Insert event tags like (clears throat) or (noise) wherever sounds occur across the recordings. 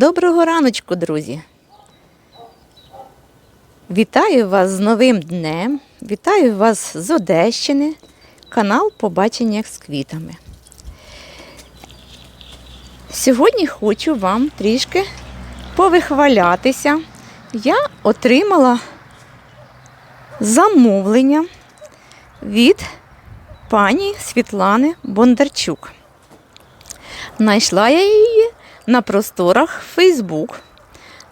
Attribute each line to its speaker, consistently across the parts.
Speaker 1: Доброго раночку, друзі! Вітаю вас з новим днем. Вітаю вас з Одещини. Канал Побачення з квітами. Сьогодні хочу вам трішки повихвалятися. Я отримала замовлення від пані Світлани Бондарчук. Знайшла я її на просторах Facebook,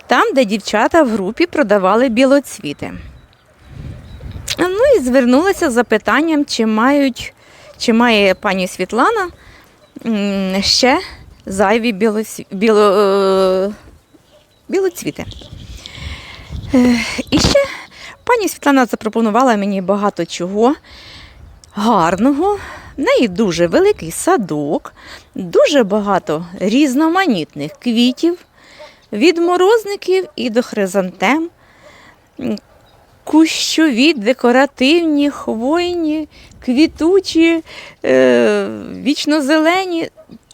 Speaker 1: там, де дівчата в групі продавали білоцвіти. Ну і звернулася з запитанням, чи мають, чи має пані Світлана ще зайві білоці- біло, е, білоцвіти. Е, І ще пані Світлана запропонувала мені багато чого гарного. В неї дуже великий садок, дуже багато різноманітних квітів, від морозників і до хризантем, кущові, декоративні, хвойні, квітучі, е, вічнозелені.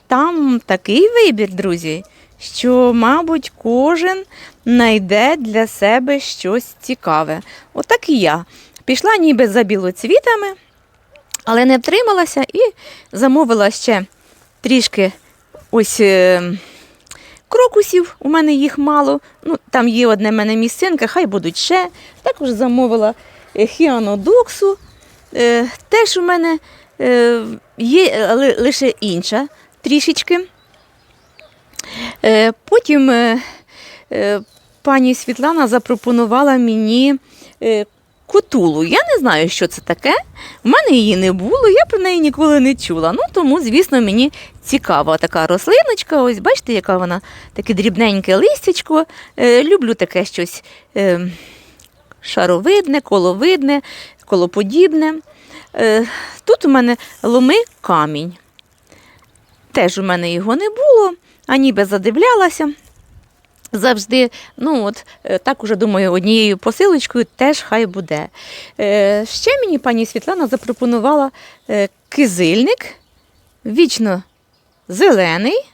Speaker 1: Там такий вибір, друзі, що, мабуть, кожен знайде для себе щось цікаве. Отак і я. Пішла ніби за білоцвітами, але не втрималася і замовила ще трішки ось е, крокусів. У мене їх мало. Ну, там є одне в мене місцинка, хай будуть ще. Також замовила е, хіанодоксу. Е, теж у мене є лише інша трішечки. Потім пані Світлана запропонувала мені котулу. Я не знаю, що це таке. У мене її не було, я про неї ніколи не чула. Ну тому, звісно, мені цікава така рослиночка. Ось бачите, яка вона таке дрібненьке листячко. Е, люблю таке щось е, шаровидне, коловидне, колоподібне. Е, тут у мене ломи камінь. Теж у мене його не було, а ніби задивлялася. Завжди, ну от е, так уже думаю, однією посилочкою теж хай буде. Е, ще мені пані Світлана запропонувала е, кизильник, вічно зелений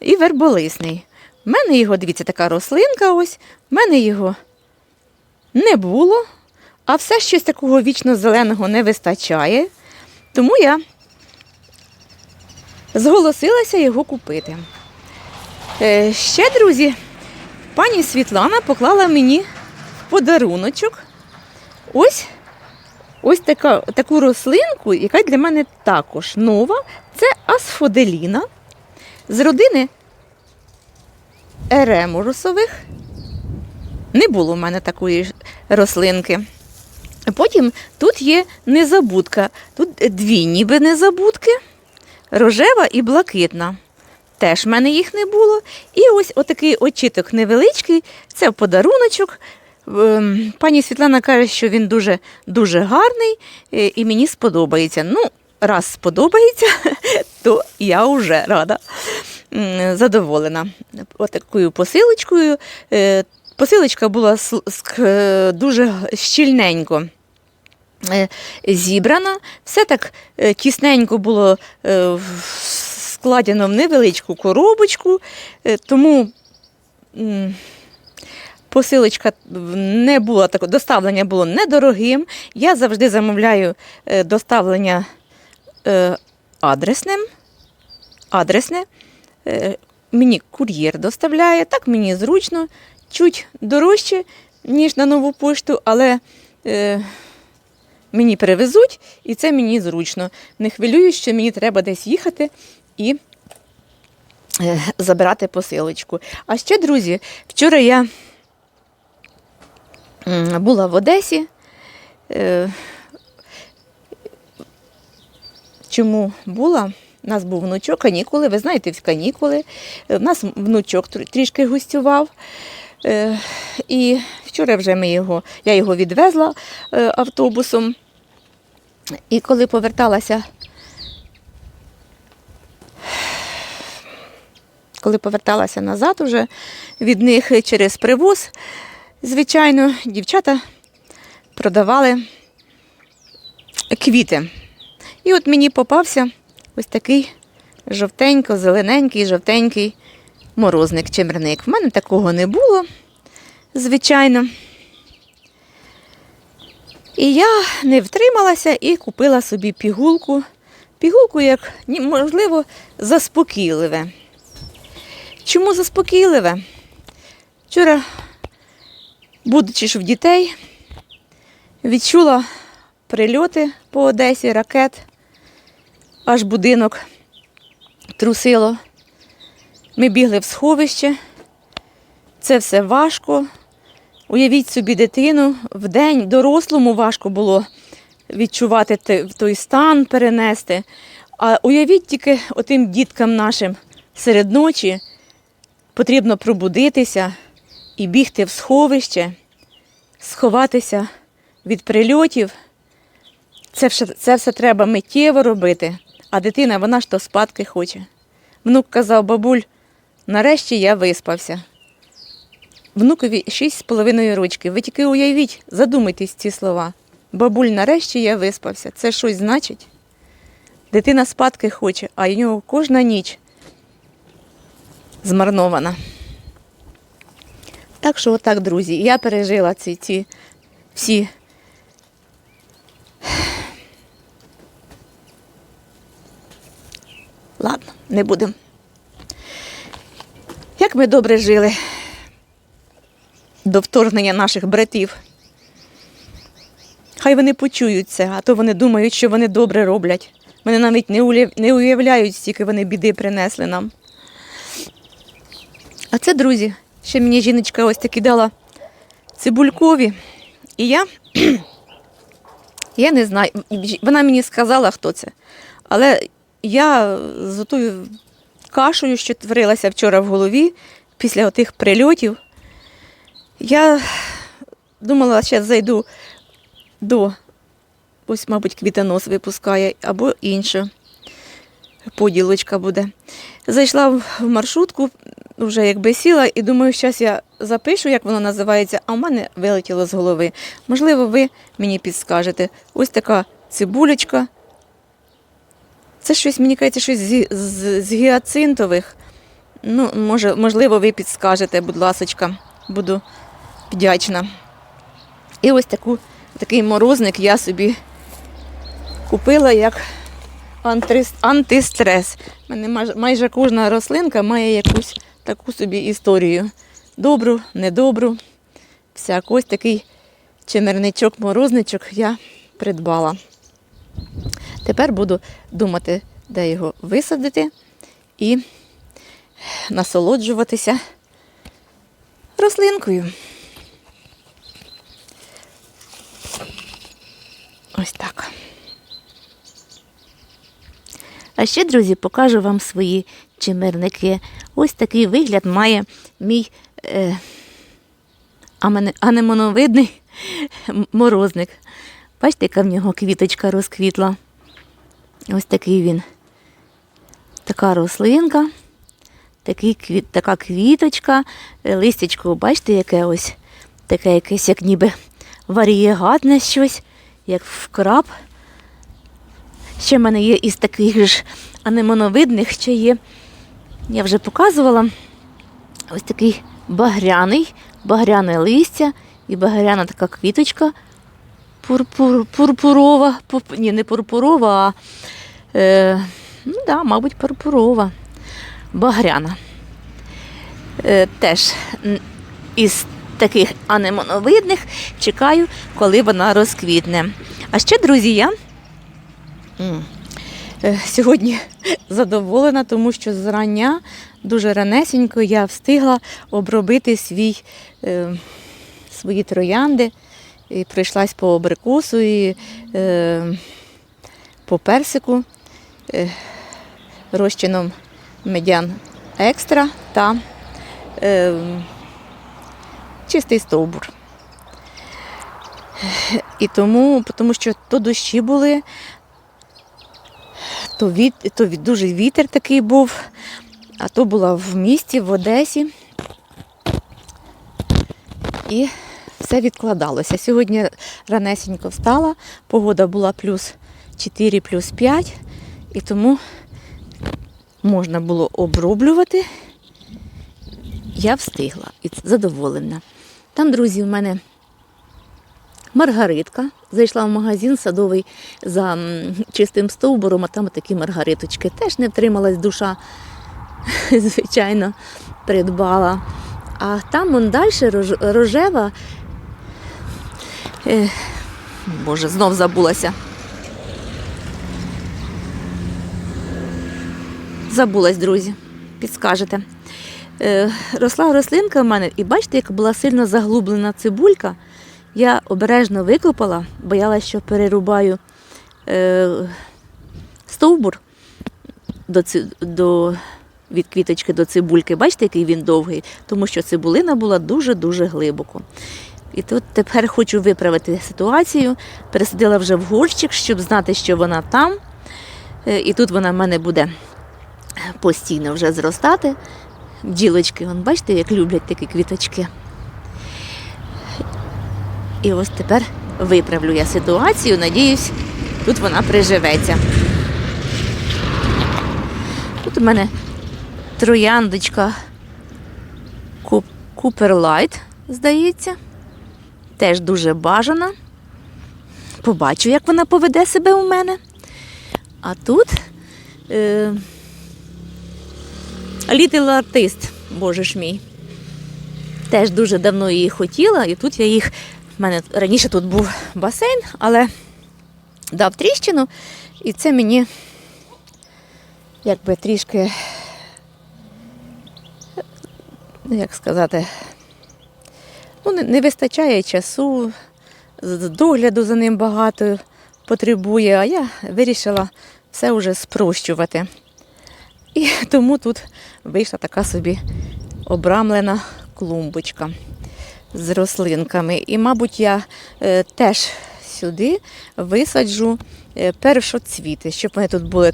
Speaker 1: і верболисний. У мене його, дивіться, така рослинка ось, в мене його не було, а все щось такого вічно зеленого не вистачає. Тому я зголосилася його купити. Е, Ще, друзі, пані Світлана поклала мені в подаруночок ось, ось така, таку рослинку, яка для мене також нова. Це асфоделіна з родини еремурусових. Не було в мене такої рослинки. Потім тут є незабудка. Тут дві ніби незабудки, рожева і блакитна. Теж в мене їх не було. І ось отакий очіток невеличкий, це подаруночок. Ем, Пані Світлана каже, що він дуже, дуже гарний е, і мені сподобається. Ну, раз сподобається, (laughs) то я вже рада, задоволена. Отакою посилочкою. Е, Посилочка була е, дуже щільненько зібрана. Все так тісненько було е, в- невеличку коробочку, е, тому посилочка не була так, доставлення було недорогим. Я завжди замовляю е, доставлення е, адресним. Адресне. Мені кур'єр доставляє, так мені зручно, чуть дорожче, ніж на нову пошту, але е, мені перевезуть, і це мені зручно. Не хвилююсь, що мені треба десь їхати і е, забирати посилочку. А ще, друзі, вчора я була в Одесі. Е, Чому була? У нас був внучок, канікули. Ви знаєте, в канікули. Е, У нас внучок трішки гостював. Е, І вчора вже ми його, я його відвезла е, автобусом. І коли поверталася, коли поверталася назад уже від них через привоз, звичайно, дівчата продавали квіти. І от мені попався ось такий жовтенько, зелененький, жовтенький морозник чимерник. В мене такого не було, звичайно. І я не втрималася і купила собі пігулку. Пігулку, як можливо, заспокійливе. Чому заспокійливе? Вчора, будучи ж в дітей, відчула прильоти по Одесі, ракет, аж будинок трусило. Ми бігли в сховище. Це все важко. Уявіть собі дитину, в день дорослому важко було відчувати той стан, перенести. А уявіть тільки отим діткам нашим серед ночі потрібно пробудитися і бігти в сховище, сховатися від прильотів. Це все, це все треба миттєво робити, а дитина, вона ж то спадки хоче. Внук казав, бабуль, нарешті я виспався. Внукові шість з половиною рочки. Ви тільки уявіть, задумайтесь ці слова. Бабуль, нарешті я виспався. Це щось значить? Дитина спадки хоче, а у нього кожна ніч змарнована. Так що отак, друзі, я пережила ці, ці всі. Ладно, не будемо. Як ми добре жили до вторгнення наших братів. Хай вони почують це, а то вони думають, що вони добре роблять. Вони навіть не уявляють, стільки вони біди принесли нам. А це, друзі, ще мені жіночка ось таки дала цибулькові. І я, (clears throat) я не знаю, вона мені сказала, хто це. Але я з тою кашею, що творилася вчора в голові, після отих прильотів, я думала, зараз зайду до, ось, мабуть, квітонос випускає, або інше. Поділочка буде. Зайшла в маршрутку, вже якби сіла, і думаю, зараз я запишу, як воно називається, а в мене вилетіло з голови. Можливо, ви мені підскажете. Ось така цибулечка. Це щось, мені кажеться, щось з, з, з гіацинтових. Ну, може, можливо, ви підскажете, будь ласочка, буду вдячна. І ось таку, такий морозник я собі купила як антистрес. У мене майже, майже кожна рослинка має якусь таку собі історію. Добру, недобру. Всяк ось такий чимерничок-морозничок я придбала. Тепер буду думати, де його висадити і насолоджуватися рослинкою. Ось так. А ще, друзі, покажу вам свої чимерники. Ось такий вигляд має мій е, анемоновидний (laughs) морозник. Бачите, яка в нього квіточка розквітла. Ось такий він. Така рослинка, такий квіт, така квіточка, листячко, бачите, яке ось таке якесь, як ніби варієгатне щось, як вкраб. Ще в мене є із таких ж анемоновидних, ще є, я вже показувала, ось такий багряний, багряне листя і багряна така квіточка пурпур, пурпурова, пуп- ні, не пурпурова, а е, ну да, мабуть, пурпурова, багряна. Е, теж із таких анемоновидних чекаю, коли вона розквітне. А ще, друзі, я сьогодні (laughs) задоволена, тому що зрання дуже ранесенько я встигла обробити свій, е, свої троянди. І прийшлась по абрикосу і е, по персику е, розчином медян екстра та е, чистий стовбур. І тому, тому що то дощі були, то, від, то від, дуже вітер такий був, а то була в місті, в Одесі. І все відкладалося. Сьогодні ранесенько встала, погода була плюс 4, плюс 5, і тому можна було оброблювати я встигла і задоволена. Там, друзі, в мене маргаритка. Зайшла в магазин садовий за чистим стовбуром, а там такі маргариточки. Теж не втрималась душа, (laughs) звичайно, придбала. А там он далі рожева. Боже, знов забулася. Забулась, друзі, підскажете. Е, росла рослинка в мене, і бачите, як була сильно заглублена цибулька. Я обережно викопала, боялася, що перерубаю е, стовбур до, до, від квіточки до цибульки. Бачите, який він довгий, тому що цибулина була дуже-дуже глибоко. І тут тепер хочу виправити ситуацію. Пересадила вже в горщик, щоб знати, що вона там. Е, І тут вона в мене буде постійно вже зростати. Бджілочки, вон, бачите, як люблять такі квіточки. І ось тепер виправлю я ситуацію. Надіюсь, тут вона приживеться. Тут у мене трояндочка Куп- Купер Лайт, здається. Теж дуже бажана. Побачу, як вона поведе себе у мене. А тут е, Little Artist, боже ж мій. Теж дуже давно її хотіла, і тут я їх. У мене раніше тут був басейн, але дав тріщину, і це мені якби трішки, як сказати, ну, не, вистачає часу, догляду за ним багато потребує, а я вирішила все вже спрощувати. І (laughs) тому тут вийшла така собі обрамлена клумбочка з рослинками. І, мабуть, я е, теж сюди висаджу е, першоцвіти, щоб вони тут були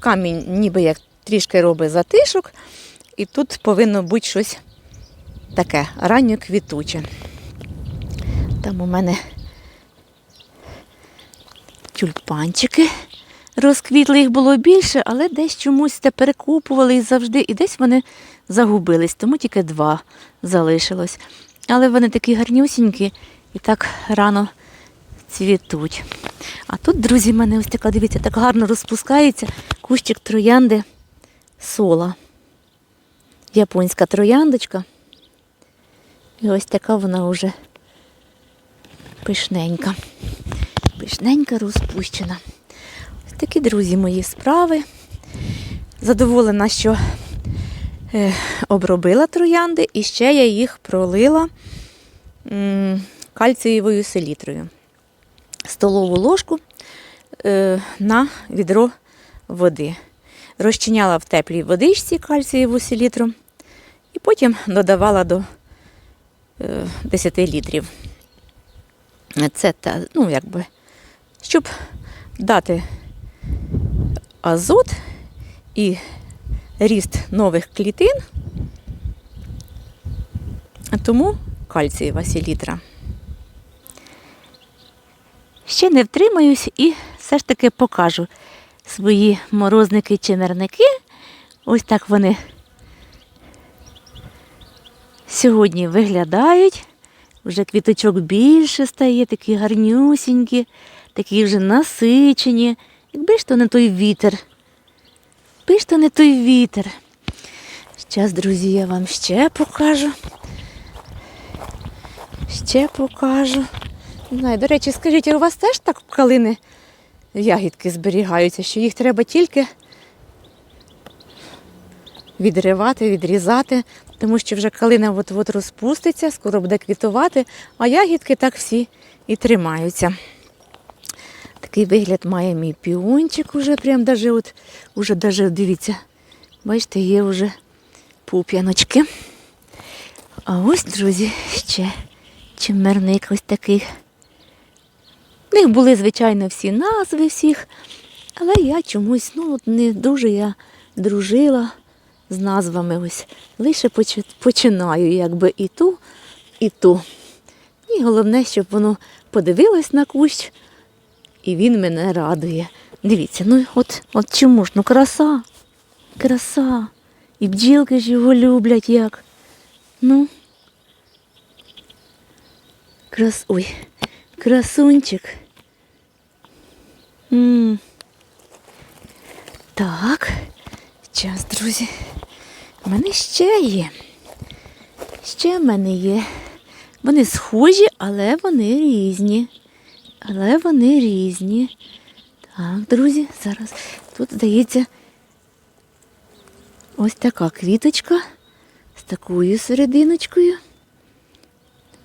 Speaker 1: камінь, ніби як трішки робить затишок, і тут повинно бути щось таке ранньоквітуче. Там у мене тюльпанчики розквітли, їх було більше, але десь чомусь те перекупували і завжди, і десь вони загубились, тому тільки два залишилось. Але вони такі гарнюсінькі і так рано цвітуть. А тут, друзі, в мене ось така, дивіться, так гарно розпускається кущик троянди сола. Японська трояндочка. І ось така вона вже пишненька. Пишненька розпущена. Ось такі, друзі, мої справи. Задоволена, що обробила троянди і ще я їх пролила кальцієвою селітрою. Столову ложку е, на відро води. Розчиняла в теплій водичці кальцієву селітру і потім додавала до е, 10 літрів. Це та, ну, якби, щоб дати азот і ріст нових клітин, тому кальцієва селітра. Ще не втримаюсь і все ж таки покажу свої морозники-чимерники. Ось так вони сьогодні виглядають. Вже квіточок більше стає, такі гарнюсінькі, такі вже насичені. Якби ж то не той вітер. Якби ж то не той вітер. Зараз, друзі, я вам ще покажу. Ще покажу. Знаю, до речі, скажіть, у вас теж так калини ягідки зберігаються, що їх треба тільки відривати, відрізати, тому що вже калина от-от розпуститься, скоро буде квітувати, а ягідки так всі і тримаються. Такий вигляд має мій піончик уже, прям даже от, уже даже, дивіться, бачите, є вже пуп'яночки. А ось, друзі, ще чимерник ось такий. В них були, звичайно, всі назви всіх, але я чомусь ну, от не дуже я дружила з назвами. ось. Лише починаю якби і ту, і ту. І головне, щоб воно подивилось на кущ, і він мене радує. Дивіться, ну от, от чому ж? Ну краса, краса. І бджілки ж його люблять як. Ну. Крас... Ой, красунчик. м Так, час, друзі. У мене ще є. Ще в мене є. Вони схожі, але вони різні. Але вони різні. Так, друзі, зараз тут здається ось така квіточка з такою серединочкою.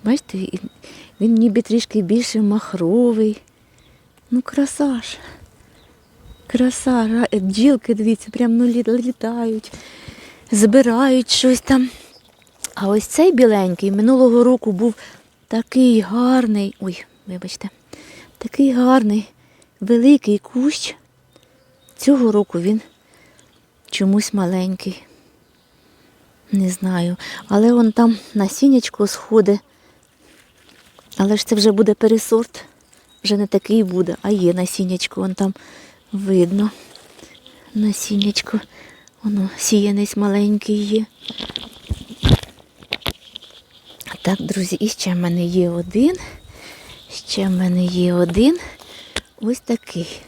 Speaker 1: Бачите, він ніби трішки більше махровий. Ну, краса ж. Краса, ра- бджілки, дивіться, прям ну, літають, збирають щось там. А ось цей біленький минулого року був такий гарний. Ой, вибачте, такий гарний, великий кущ. Цього року він чомусь маленький. Не знаю. Але он там насіннячко сходить. Але ж це вже буде пересорт. Вже не такий буде, а є насіннячко, вон там видно. Насіннячко. Воно сіянець маленький є. Так, друзі, і ще в мене є один. Ще в мене є один. Ось такий.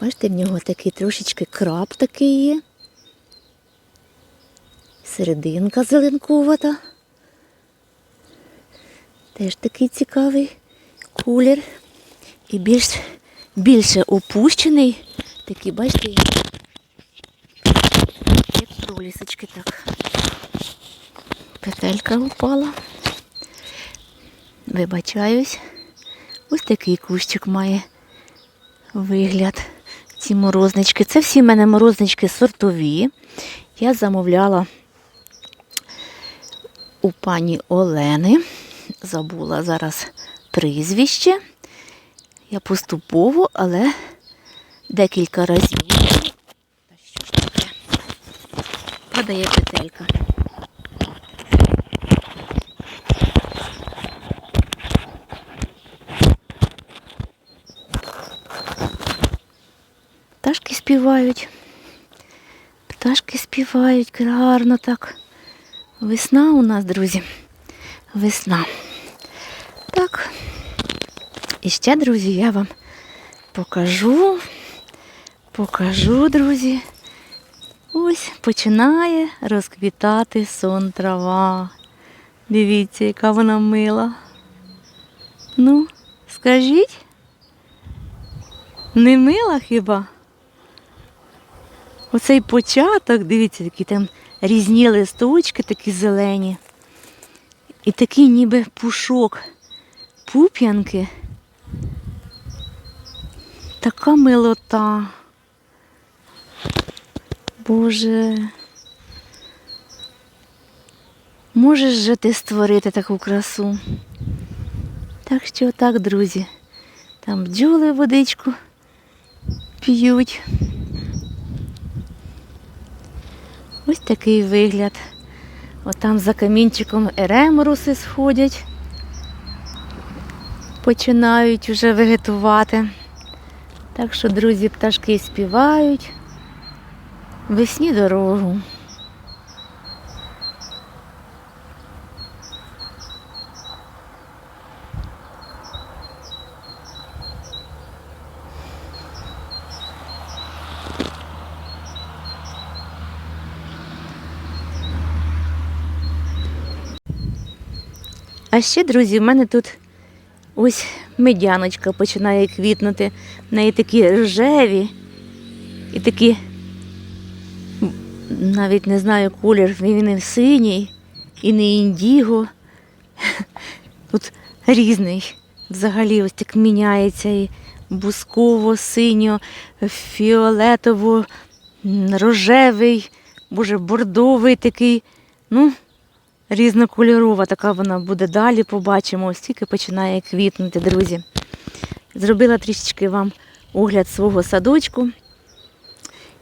Speaker 1: Бачите, в нього такий трошечки краб такий є. Серединка зеленкувата. Теж такий цікавий колір. І більш, більше опущений. Такий, бачите, як пролісочки так. Петелька упала. Вибачаюсь. Ось такий кущик має вигляд. Ці морознички. Це всі в мене морознички сортові. Я замовляла у пані Олени. Забула зараз прізвище. Я поступово, але декілька разів. Падає петелька. Пташки співають. Пташки співають гарно так. Весна у нас, друзі. Весна. Так. І ще, друзі, я вам покажу. Покажу, друзі. Ось починає розквітати сон трава. Дивіться, яка вона мила. Ну, скажіть, не мила хіба? Оцей початок, дивіться, які там різні листочки, такі зелені. І такий ніби пушок пуп'янки. Така милота. Боже. Можеш же ти створити таку красу. Так що так, друзі. Там бджоли водичку п'ють. Ось такий вигляд. Отам за камінчиком ереморуси сходять. Починають вже вегетувати. Так що, друзі, пташки співають. Весні дорогу. А ще, друзі, в мене тут ось медяночка починає квітнути. В неї такі рожеві і такі, навіть не знаю колір, він не синій і не індіго. (laughs) Тут різний. Взагалі ось так міняється і бусково, синьо, фіолетово, рожевий, боже, бордовий такий. Ну, різнокольорова така вона буде далі. Побачимо, ось тільки починає квітнути, друзі. Зробила трішечки вам огляд свого садочку.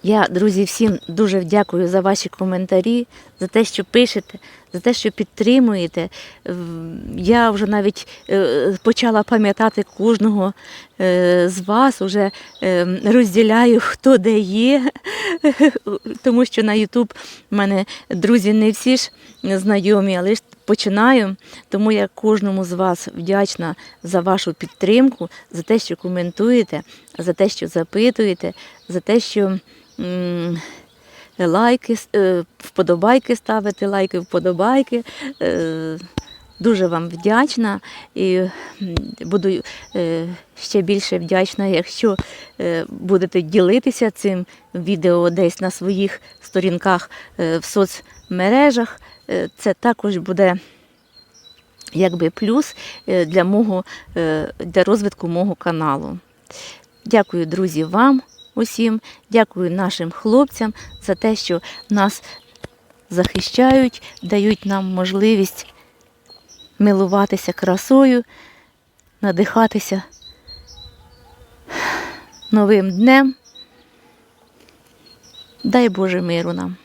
Speaker 1: Я, друзі, всім дуже дякую за ваші коментарі, за те, що пишете, за те, що підтримуєте. Я вже навіть е, почала пам'ятати кожного е, з вас, вже е, розділяю, хто де є, (laughs) тому що на Ютуб в мене друзі не всі ж знайомі, але ж починаю. Тому я кожному з вас вдячна за вашу підтримку, за те, що коментуєте, за те, що запитуєте, за те, що. М, Лайки, е, вподобайки ставите, лайки, вподобайки. Е, Дуже вам вдячна і буду е, ще більше вдячна, якщо е, будете ділитися цим відео десь на своїх сторінках е, в соцмережах. Е, Це також буде якби плюс е, для, мого, е, для розвитку мого каналу. Дякую, друзі, вам усім. Дякую нашим хлопцям за те, що нас захищають, дають нам можливість милуватися красою, надихатися новим днем. Дай Боже миру нам.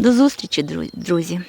Speaker 1: До зустрічі, друзі!